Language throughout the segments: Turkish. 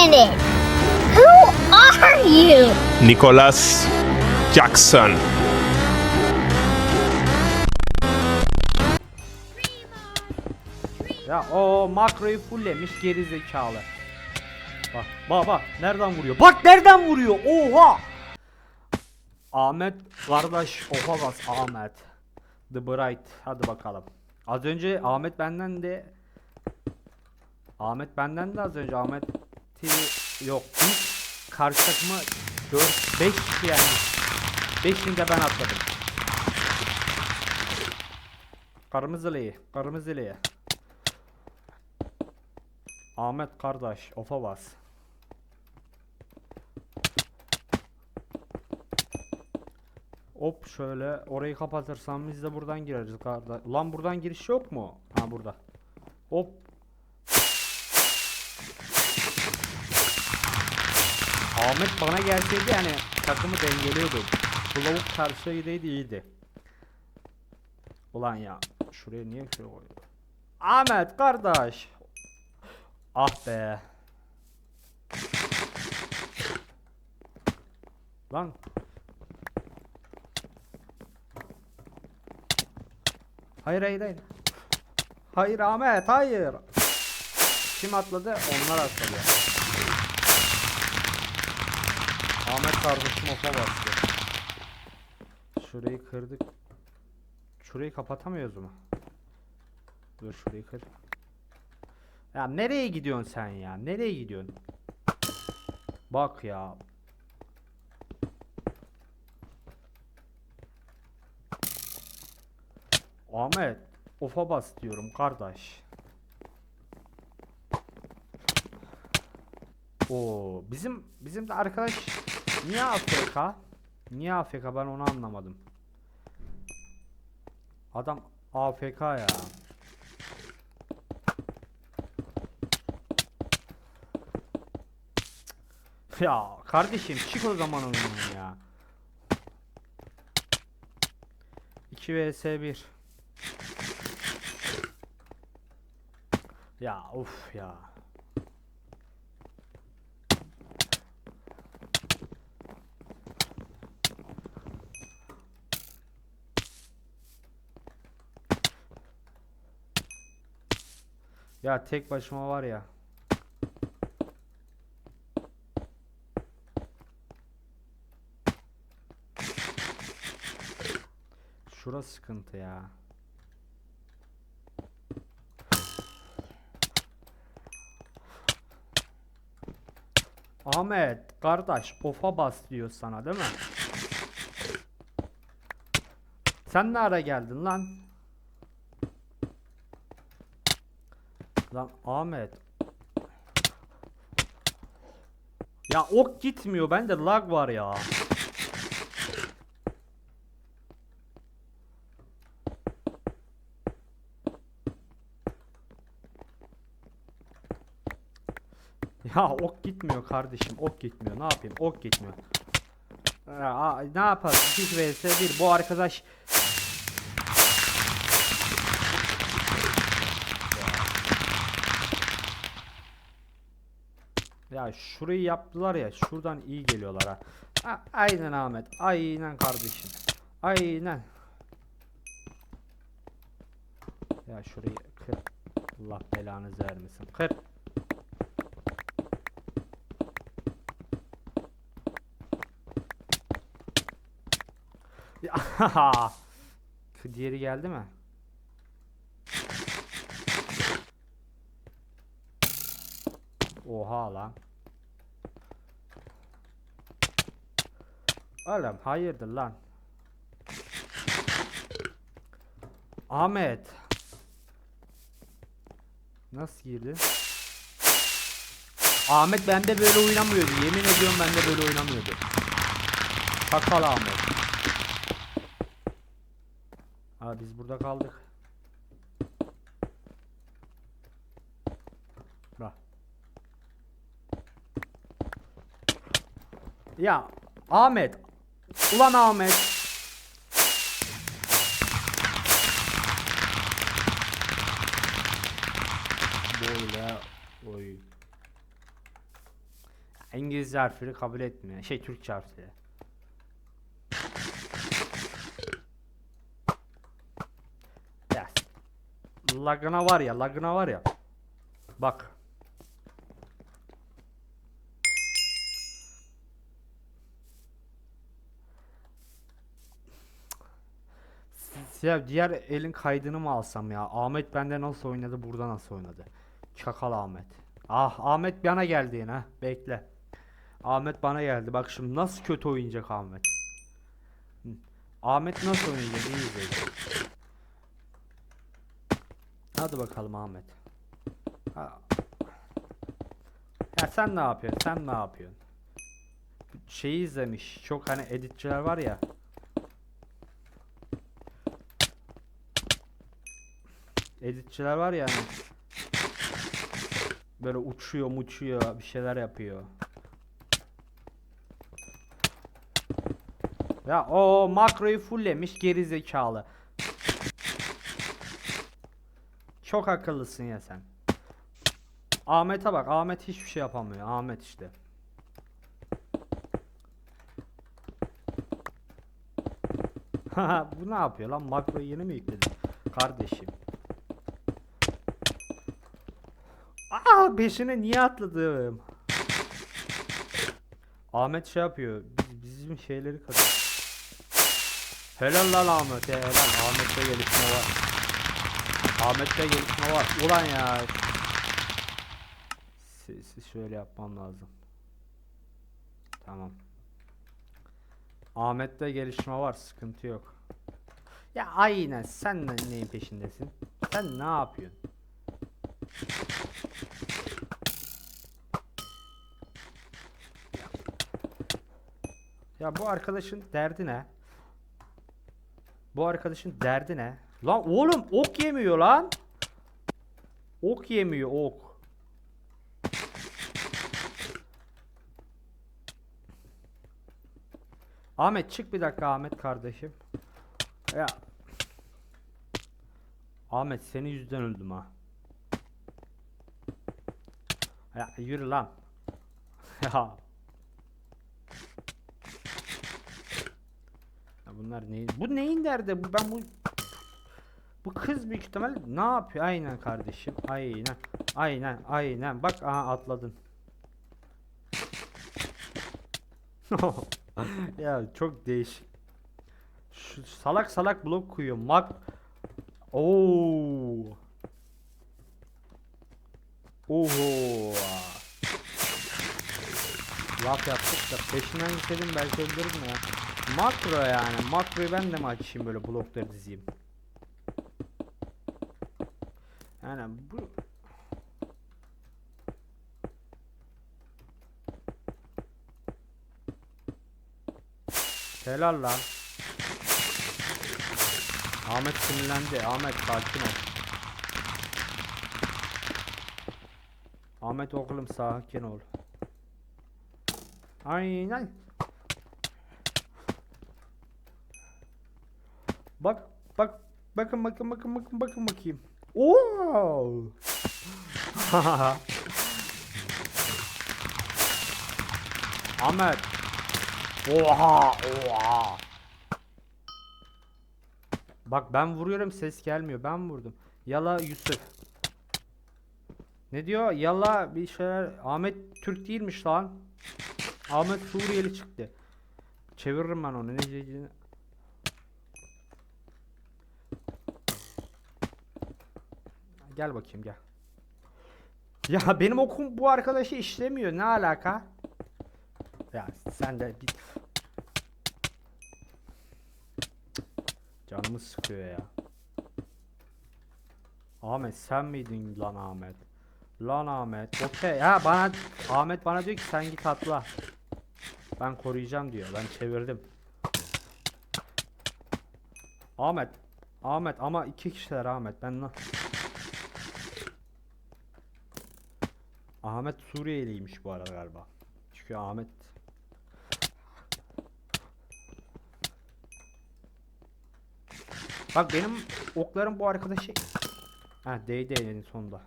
minute. Who are you? Nicholas Jackson. Ya o makroyu fulllemiş geri zekalı. Bak bak bak nereden vuruyor? Bak nereden vuruyor? Oha! Ahmet kardeş oha bas Ahmet. The Bright. Hadi bakalım. Az önce Ahmet benden de Ahmet benden de az önce Ahmet yok. Biz karşı takımı 4 5 kişi yani. 5'ini de ben atladım. Kırmızılıyı, kırmızılıyı. Ahmet kardeş, ofa bas. Hop şöyle orayı kapatırsam biz de buradan gireriz kardeş. Ulan buradan giriş yok mu? Ha burada. Hop. Ahmet bana gelseydi yani takımı dengeliyordu. Bu lavuk karşıya gideydi iyiydi. Ulan ya şuraya niye şöyle koydum? Ahmet kardeş. Ah be. Lan. Hayır hayır hayır. Hayır Ahmet hayır. Kim atladı? Onlar atladı. Ahmet kardeşim ofa bastı. Şurayı kırdık. Şurayı kapatamıyoruz mu? Dur şurayı kır. Ya nereye gidiyorsun sen ya? Nereye gidiyorsun? Bak ya. Ahmet, ofa bas diyorum kardeş. Oo, bizim bizim de arkadaş niye AFK? Niye AFK ben onu anlamadım. Adam AFK ya. Ya kardeşim çık o zaman oyundan ya. 2 vs 1. Ya of ya. Ya tek başıma var ya. Şurası sıkıntı ya. Ahmet kardeş ofa bas diyor sana değil mi? Sen ne ara geldin lan? Lan Ahmet. Ya ok gitmiyor bende lag var ya. Ya ok gitmiyor kardeşim ok gitmiyor ne yapayım ok gitmiyor. Ya, ne yapalım 2 vs 1 bu arkadaş Ya şurayı yaptılar ya şuradan iyi geliyorlar ha. ha aynen Ahmet aynen kardeşim aynen Ya şurayı kır Allah belanızı vermesin kır Diğeri geldi mi? Oha lan. Oğlum hayırdır lan? Ahmet. Nasıl girdi? Ahmet bende böyle oynamıyordu. Yemin ediyorum bende böyle oynamıyordu. Sakal Ahmet. Ha biz burada kaldık. Ya Ahmet. Ulan Ahmet. Böyle oy. İngilizce harfleri kabul etmiyor. Şey Türkçe harfleri. Ya. Lagına var ya, lagına var ya. Bak. Ya diğer elin kaydını mı alsam ya? Ahmet bende nasıl oynadı, burada nasıl oynadı? Çakal Ahmet. Ah Ahmet bana geldi yine. Bekle. Ahmet bana geldi. Bak şimdi nasıl kötü oynayacak Ahmet. Ahmet nasıl oynayacak? İyi izleyin. Hadi bakalım Ahmet. Ha. Ya sen ne yapıyorsun? Sen ne yapıyorsun? Şeyi izlemiş. Çok hani editçiler var ya. Editçiler var ya hani. Böyle uçuyor muçuyor bir şeyler yapıyor. Ya o makroyu fulllemiş geri zekalı. Çok akıllısın ya sen. Ahmet'e bak. Ahmet hiçbir şey yapamıyor. Ahmet işte. Bu ne yapıyor lan? Makroyu yeni mi yükledin? Kardeşim. Aa peşine niye atladım? Ahmet şey yapıyor. Biz, bizim şeyleri kadar. Helal lan Ahmet. Helal. Ahmet'te gelişme var. Ahmet'te gelişme var. Ulan ya. Sesi şöyle yapmam lazım. Tamam. Ahmet'te gelişme var. Sıkıntı yok. Ya aynen. Sen neyin peşindesin? Sen ne yapıyorsun? Ya bu arkadaşın derdi ne? Bu arkadaşın derdi ne? Lan oğlum ok yemiyor lan. Ok yemiyor ok. Ahmet çık bir dakika Ahmet kardeşim. Ya. Ahmet senin yüzünden öldüm ha. Ya yürü lan. ya. Bunlar neyin? Bu neyin derdi? Bu ben bu bu kız büyük ihtimal ne yapıyor? Aynen kardeşim. Aynen. Aynen. Aynen. Bak aha atladın. ya çok değişik. Şu salak salak blok koyuyor. Mak Oo. Oho. Laf yaptık da peşinden gitseydim belki öldürürüm ya. Makro yani. Makroyu ben de mi açayım böyle blokları dizeyim? Yani bu Helal lan. Ahmet sinirlendi. Ahmet sakin ol. Ahmet oğlum sakin ol. Aynen. Bak bak bakın bakın bakın bakın bakın bakayım. Oo! Ahmet. Oha oha. Bak ben vuruyorum ses gelmiyor. Ben vurdum. Yala Yusuf. Ne diyor? Yala bir şeyler. Ahmet Türk değilmiş lan. Ahmet Suriyeli çıktı. Çeviririm ben onu. Ne diyeceğini. Gel bakayım gel. Ya benim okum bu arkadaşı işlemiyor. Ne alaka? Ya sen de bir... Canımı sıkıyor ya. Ahmet sen miydin lan Ahmet? Lan Ahmet. Okey. Ya bana Ahmet bana diyor ki sen git atla. Ben koruyacağım diyor. Ben çevirdim. Ahmet. Ahmet ama iki kişiler Ahmet. Ben na- Ahmet Suriyeliymiş bu arada galiba. Çünkü Ahmet Bak benim oklarım bu arkadaşı şey- Ha değdi elinin sonunda.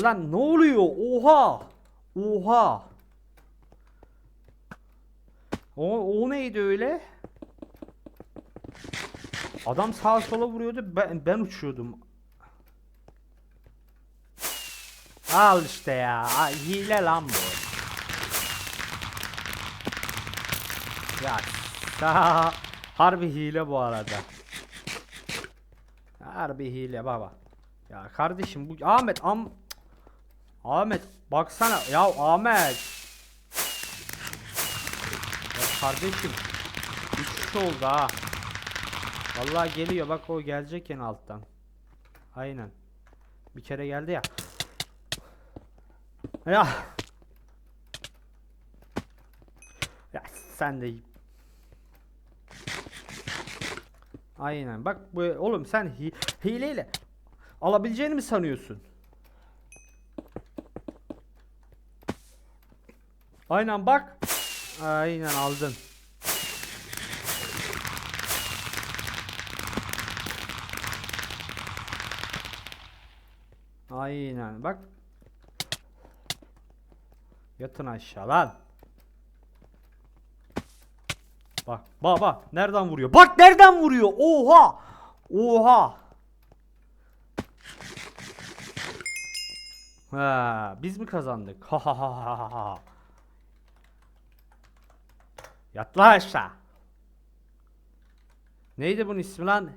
Ulan ne oluyor? Oha! Oha! O, o neydi öyle? Adam sağa sola vuruyordu ben, ben uçuyordum. Al işte ya. Hile lan bu. Ya harbi hile bu arada. Harbi hile baba. Ya kardeşim bu Ahmet am Ahmet baksana ya Ahmet. Kardeşim 3 oldu ha. Vallahi geliyor bak o gelecek en alttan. Aynen. Bir kere geldi ya. Ya. Ya sen de Aynen. Bak bu oğlum sen hi hileyle alabileceğini mi sanıyorsun? Aynen bak. Aynen aldın. Aynen bak. Yatın aşağı lan. Bak bak bak nereden vuruyor? Bak nereden vuruyor? Oha! Oha! Ha, biz mi kazandık? Ha ha ha ha ha. Yat lan aşağı. Neydi bunun ismi lan?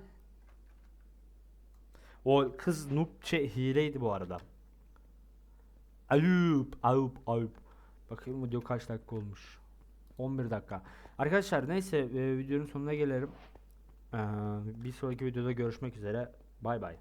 O kız şey hileydi bu arada. Ayıp, ayıp, ayıp. Bakayım video kaç dakika olmuş. 11 dakika. Arkadaşlar neyse e, videonun sonuna gelelim. Ee, bir sonraki videoda görüşmek üzere. Bay bay.